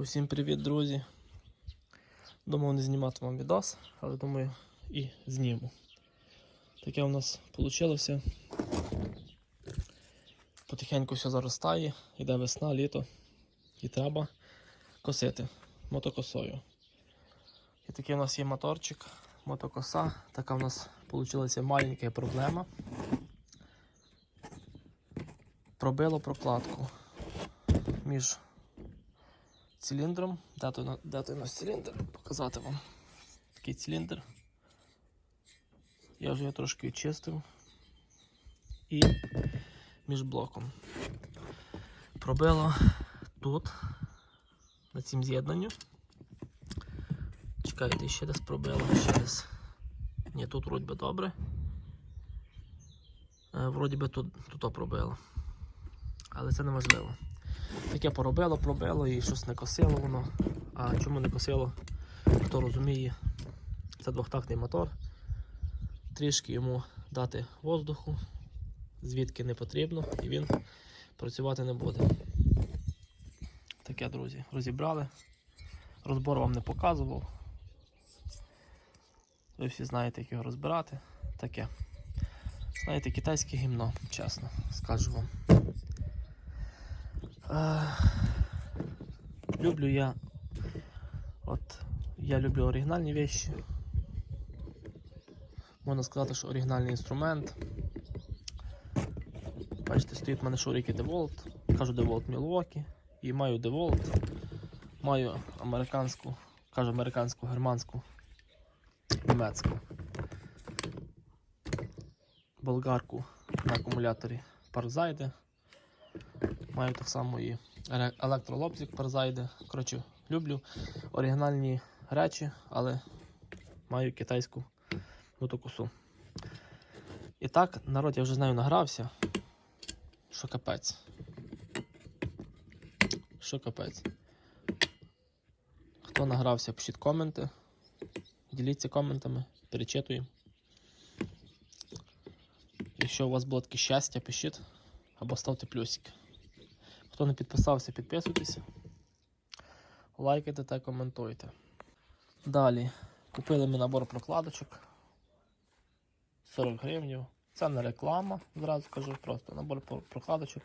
Усім привіт, друзі. Думав не знімати вам відос, але думаю і зніму. Таке у нас вийшло. Потихеньку все заростає, йде весна, літо і треба косити мотокосою. І такий у нас є моторчик, мотокоса. Така у нас вийшла маленька проблема. Пробило прокладку між циліндром. Де той, на- де той у циліндр? Показати вам. Такий циліндр. Я вже його трошки відчистив. І між блоком. Пробило тут, на цім з'єднанню. Чекайте, ще десь пробило, ще десь. Ні, тут вроді би добре. Е, Вроді би тут, тут пробило. Але це не важливо. Таке поробило, пробило і щось не косило воно. А чому не косило? Хто розуміє, це двохтактний мотор. Трішки йому дати воздуху, звідки не потрібно, і він працювати не буде. Таке, друзі, розібрали. Розбор вам не показував. Ви всі знаєте, як його розбирати. Таке. Знаєте, китайське гімно, чесно, скажу вам. Люблю я. От я люблю оригінальні вещи. Можна сказати, що оригінальний інструмент. Бачите, стоїть в мене шурики DeWalt. Кажу DeWalt Milwaukee. І маю DeWalt. Маю американську, кажу американську, германську, німецьку. Болгарку на акумуляторі Parasite. Маю так само і еле- електролобзик Parasite. Коротше, люблю оригінальні речі, але маю китайську мотокусу. І так, народ, я вже знаю, награвся. Що капець. Що капець. Хто награвся, пишіть коменти. Діліться коментами, перечитуємо. Якщо у вас було таке щастя, пишіть або ставте плюсик. Хто не підписався, підписуйтесь. Лайкайте та коментуйте. Далі купили ми набор прокладочок. 40 гривень. Це не реклама, зразу кажу, просто набор прокладочок.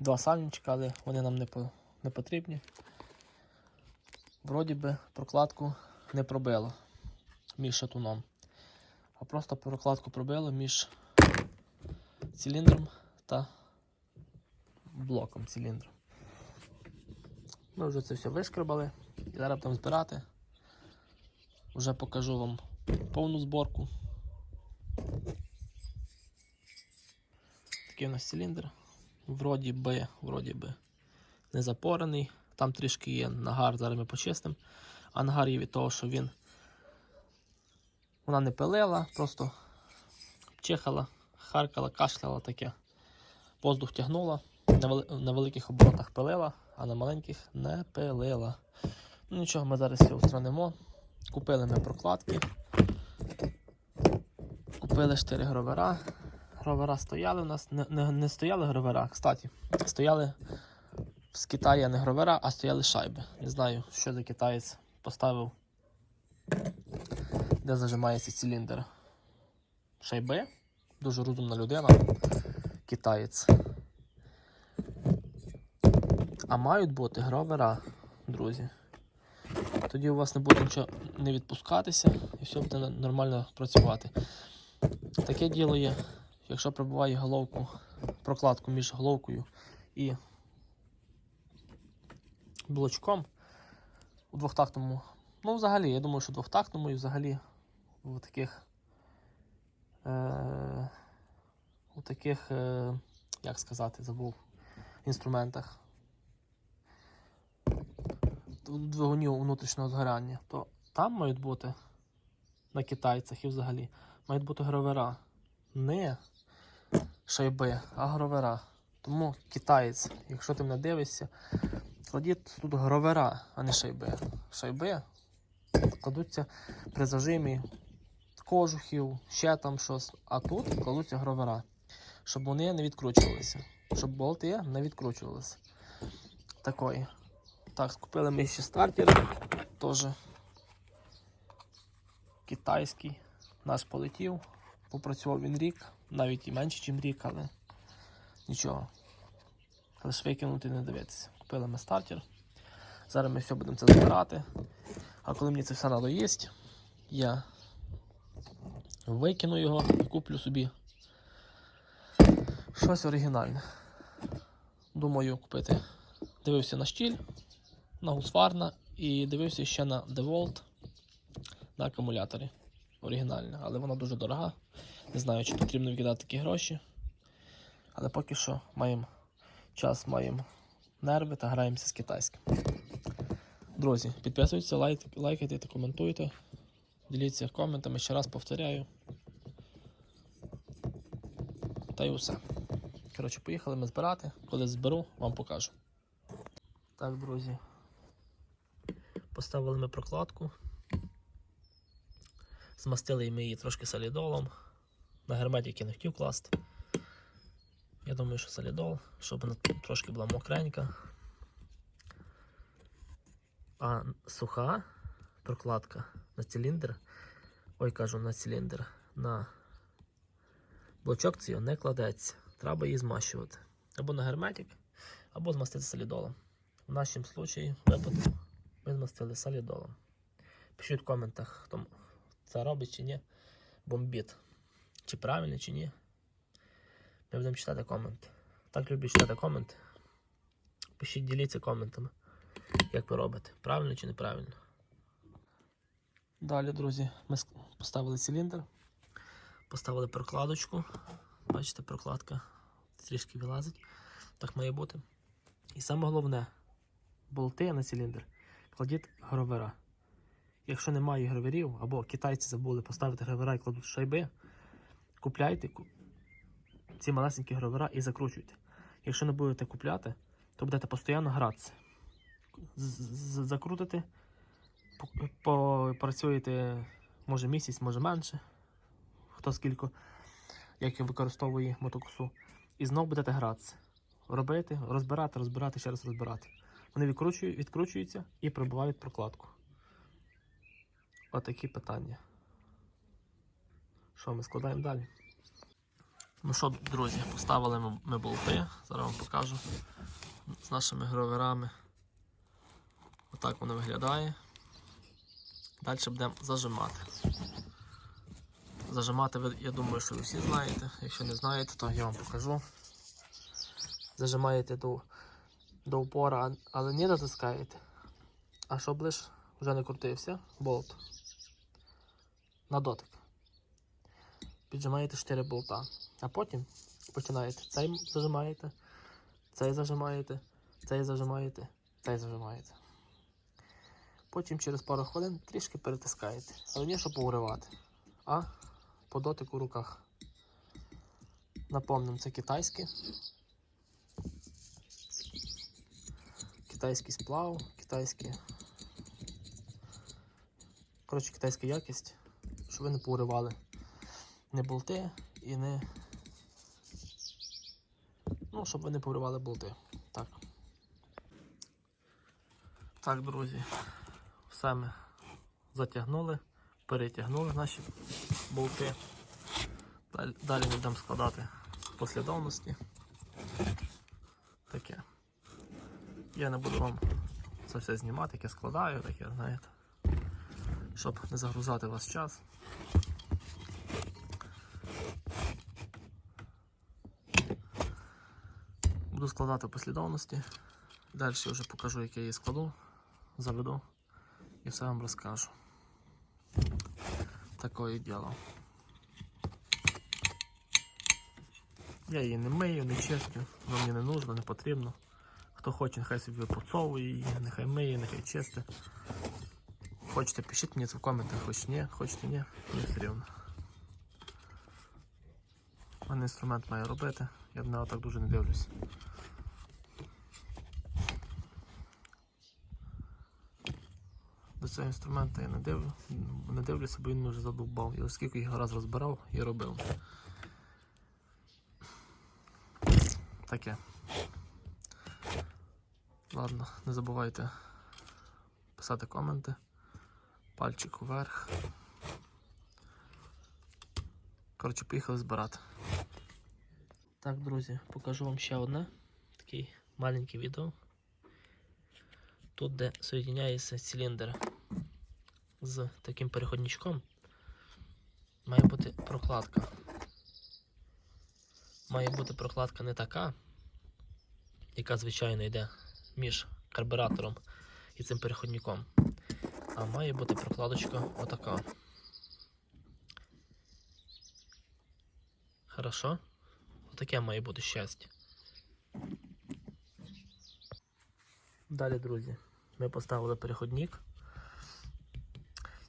Два сальничка, але вони нам не, по- не потрібні. Вроді би прокладку не пробило між шатуном. А просто прокладку пробило між циліндром та блоком циліндра. Ми вже це все вишкребали і зараз будемо збирати. Вже покажу вам повну зборку. Такий у нас циліндр. Вроді би, вроді би не запорений. Там трішки є нагар, зараз ми почистимо. А нагар є від того, що він вона не пилила, просто чихала, харкала, кашляла таке. Воздух тягнула, на, вели- на великих оборотах пилила, а на маленьких не пилила. Ну нічого, ми зараз його устранимо. Купили ми прокладки. Купили 4 гровера. Гровера стояли у нас, не, не, не стояли гровера, кстати. Стояли з Китаю не гровера, а стояли шайби. Не знаю, що за китаєць поставив, де зажимається циліндр. Шайби. Дуже розумна людина. Китаєць. А мають бути гровера, друзі. Тоді у вас не буде нічого не відпускатися і все буде нормально працювати. Таке діло є, якщо пробиває головку, прокладку між головкою і блочком у двохтактному. Ну, взагалі, я думаю, що в двохтактному і взагалі в таких. Е- у таких, е- як сказати, забув, інструментах. Двигунів внутрішнього згоряння, то там мають бути на китайцях і взагалі мають бути гровера. Не шайби, а гровера. Тому китаєць, якщо ти мене дивишся, кладіть тут гровера, а не шайби. Шайби кладуться при зажимі кожухів, ще там щось. А тут кладуться гровера, щоб вони не відкручувалися. Щоб болти не відкручувалися. Такої. Так, скупили ми ще стартер. Теж китайський. Наш полетів. Попрацював він рік, навіть і менше, ніж рік, але нічого. Лише викинути не дивитися. Купили ми стартер. Зараз ми все будемо це збирати. А коли мені це все надоїсть, я викину його і куплю собі щось оригінальне. Думаю купити. Дивився на штіль, на Husqvarna і дивився ще на DeWalt на акумуляторі. Оригінальне, але вона дуже дорога. Не знаю, чи потрібно викидати такі гроші. Але поки що маємо час, маємо нерви та граємося з китайським. Друзі, підписуйтесь, лайк, лайкайте та коментуйте. Діліться коментами, ще раз повторяю. Та й усе. Коротше, поїхали ми збирати. Коли зберу, вам покажу. Так, друзі. Поставили ми прокладку. Змастили ми її трошки солідолом. На герметик я не хотів класти. Я думаю, що солідол, щоб вона трошки була мокренька. А суха прокладка на циліндр. Ой, кажу, на циліндр. На блочок цього не кладеться. Треба її змащувати. Або на герметик, або змастити солідолом. В нашому випадку ми змастили солідолом. Пишіть в коментах, хто це робить чи ні. Бомбіт. Чи правильно, чи ні. Ми будемо читати комент. Так люблю читати комент. Пишіть, діліться коментами, як ви робите. Правильно чи неправильно. Далі, друзі, ми поставили циліндр, поставили прокладочку. Бачите, прокладка трішки вилазить. Так має бути. І саме головне, болти на циліндр кладіть гровера. Якщо немає гроверів, або китайці забули поставити гровера і кладуть шайби, купляйте ці малесенькі гровера і закручуйте. Якщо не будете купляти, то будете постійно гратися. Закрутите, попрацюєте може місяць, може менше, хто скільки, як використовує мотокосу. І знов будете гратися. Робити, розбирати, розбирати, ще раз розбирати. Вони відкручують, відкручуються і пробивають прокладку. Отакі питання. Що ми складаємо далі? Ну що, друзі, поставили ми, болти. Зараз вам покажу з нашими гроверами. Отак воно виглядає. Далі будемо зажимати. Зажимати я думаю, що ви всі знаєте. Якщо не знаєте, то я вам покажу. Зажимаєте до, до упора, але не натискаєте. А щоб лиш вже не крутився, болт. На дотик. Піджимаєте 4 болта. А потім починаєте. Цей зажимаєте, цей зажимаєте, цей зажимаєте, цей зажимаєте. Потім через пару хвилин трішки перетискаєте. Але не щоб уривати, а по дотику в руках. Напомним, це китайське. Китайський сплав, китайський. Коротше, китайська якість, щоб ви не поуривали не болти і не. Ну, щоб ви не поривали болти. Так. Так, друзі. Все ми затягнули, перетягнули наші болти. Далі, далі будемо складати послідовності. Таке. Я не буду вам це все знімати, як я складаю, таке, знаєте. Щоб не загрузати вас час. Буду складати послідовності. Далі вже покажу, як я її складу, заведу і все вам розкажу. Такое діло. Я її не мию, не чистю, воно мені не нужно, не потрібно. Хто хоче, нехай собі випуцовує її, нехай миє, нехай чисте. Хочете, пишіть мені це в коментах, хоч ні, хочете ні, мені все рівно. У мене інструмент має робити, я на нього так дуже не дивлюсь. До цього інструмента я не дивлю, не дивлюся, бо він мене вже задовбав. Я оскільки його раз розбирав і робив. Таке. Ладно, не забувайте писати коменти. Пальчик вверх. Коротше, поїхали збирати. Так, друзі, покажу вам ще одне такий маленький відео. Тут, де соєдиняється циліндр з таким переходничком, має бути прокладка. Має бути прокладка не така, яка звичайно йде між карбюратором і цим переходником. А має бути прокладочка отака. Хорошо? Отаке має бути щастя. Далі, друзі, ми поставили переходник,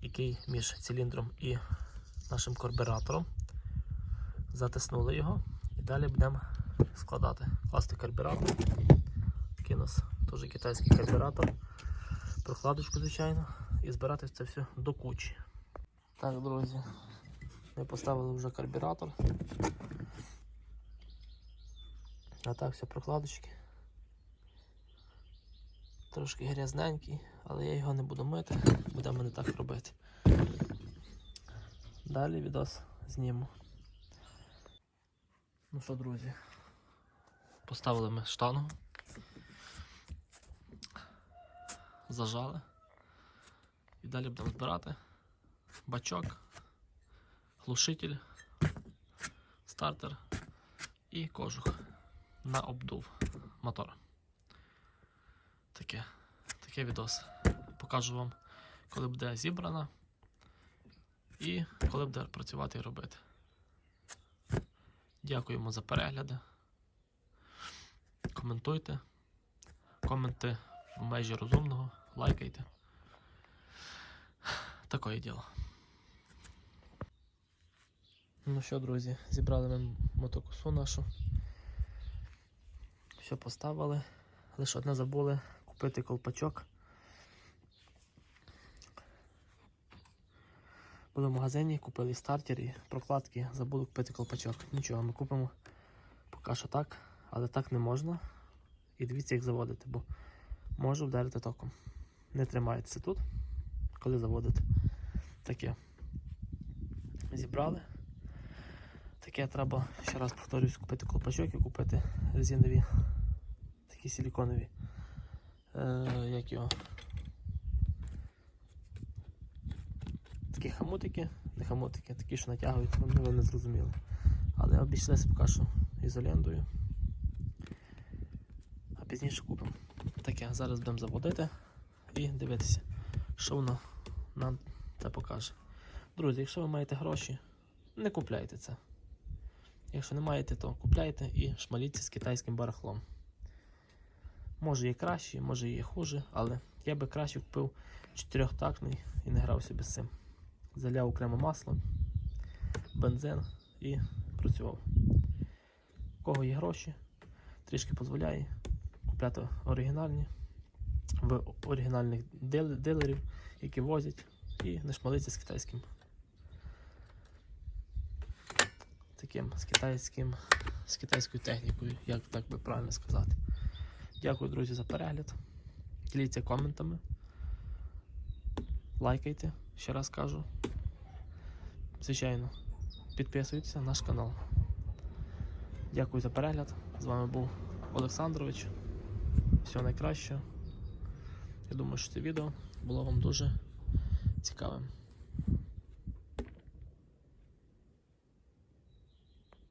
який між циліндром і нашим карбюратором. Затиснули його і далі будемо складати. Класти карбюратор. Теж китайський карбюратор. Прокладочку, звичайно, і збирати це все до кучі. Так, друзі, ми поставили вже карбюратор. А так все прокладочки. Трошки грязненький, але я його не буду мити, буде мене так робити. Далі відос зніму. Ну що, друзі, поставили ми штангу, зажали. І далі будемо збирати бачок, глушитель, стартер і кожух на обдув мотора. Таке, таке відос. Покажу вам, коли буде зібрана і коли буде працювати і робити. Дякуємо за перегляди. Коментуйте. Коменти в межі розумного, лайкайте. Такое діло. Ну що, друзі, зібрали ми мотокосу нашу. Все поставили. Лише одне забули купити колпачок. Були в магазині, купили стартер і прокладки, забули купити колпачок. Нічого, ми купимо поки що так, але так не можна. І дивіться, як заводити, бо може вдарити током. Не тримається тут, коли заводити. Таке. Зібрали. Таке треба, ще раз повторюсь, купити колпачок і купити резинові, такі силіконові. Е, як його? Такі хамутики, не хамутики, такі, що натягують, ну, ви не зрозуміли. Але обійшлися поки що ізолентою. А пізніше купимо. Таке, зараз будемо заводити і дивитися, що воно нам це покаже. Друзі, якщо ви маєте гроші, не купляйте це. Якщо не маєте, то купляйте і шмаліться з китайським барахлом. Може є краще, може є хуже, але я би краще купив чотирьохтактний і не грався без цим. Заляв окремо масло, бензин і працював. У кого є гроші, трішки дозволяє купляти оригінальні в оригінальних дил- дилерів, які возять, і не шмалиться з китайським. Таким з китайським, з китайською технікою, як так би правильно сказати. Дякую, друзі, за перегляд. Діліться коментами. Лайкайте, ще раз кажу. Звичайно, підписуйтесь на наш канал. Дякую за перегляд. З вами був Олександрович. Всього найкращого. Я думаю, що це відео було вам дуже цікавим.